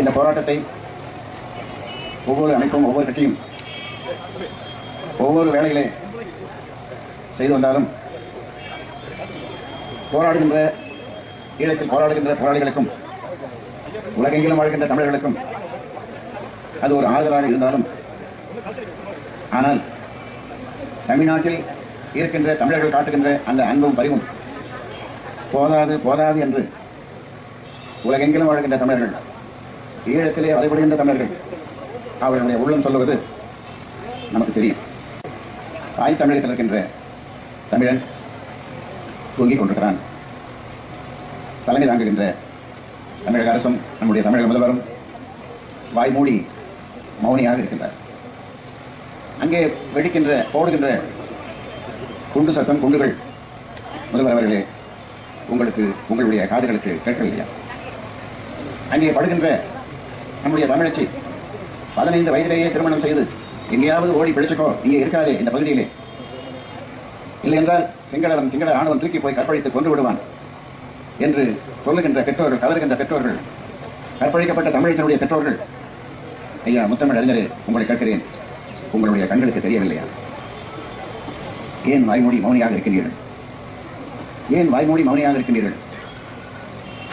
இந்த போராட்டத்தை ஒவ்வொரு அமைப்பும் ஒவ்வொரு கட்சியும் ஒவ்வொரு வேலையிலே செய்து வந்தாலும் போராடுகின்ற ஈழத்தில் போராடுகின்ற போராளிகளுக்கும் உலகெங்கிலும் வாழ்கின்ற தமிழர்களுக்கும் அது ஒரு ஆறுதலாக இருந்தாலும் ஆனால் தமிழ்நாட்டில் இருக்கின்ற தமிழர்கள் காட்டுகின்ற அந்த அன்பும் பரிவும் போதாது போதாது என்று உலகெங்கிலும் வாழ்கின்ற தமிழர்கள் ஈழத்திலே வதைபடுகின்ற தமிழர்கள். அவர்களுடைய உள்ளம் சொல்லுவது நமக்கு தெரியும். தாய் தமிழகத்தில் இருக்கின்ற தமிழன் தூங்கிக் கொண்டிருக்கிறான். தலைமை தாங்குகின்ற தமிழக அரசும் நம்முடைய தமிழக முதல்வரும் வாய்மூடி மௌனியாக இருக்கின்றார். அங்கே வெடிக்கின்ற போடுகின்ற குண்டு சத்தம் குண்டுகள் முதல்வர் அவர்களே உங்களுக்கு உங்களுடைய காதுகளுக்கு கேட்கவில்லையா? அங்கே படுகின்ற நம்முடைய தமிழச்சி பதினைந்து வயதிலேயே திருமணம் செய்து எங்கேயாவது ஓடி பிழைச்சுக்கோ இங்கே இருக்காதே இந்த பகுதியிலே. இல்லை என்றால் சிங்களம் சிங்கள ராணுவம் தூக்கி போய் கற்பழித்து கொண்டு விடுவான் என்று சொல்லுகின்ற பெற்றோர்கள் கதறுகின்ற பெற்றோர்கள் கற்பழிக்கப்பட்ட தமிழத்தினுடைய பெற்றோர்கள் ஐயா முத்தமிழ் அறிஞரே உங்களை கேட்கிறேன். உங்களுடைய கண்களுக்கு தெரியவில்லையா? ஏன் வாய்மொழி மௌனியாக இருக்கின்றீர்கள்? ஏன் வாய்மொழி மௌனியாக இருக்கின்றீர்கள்?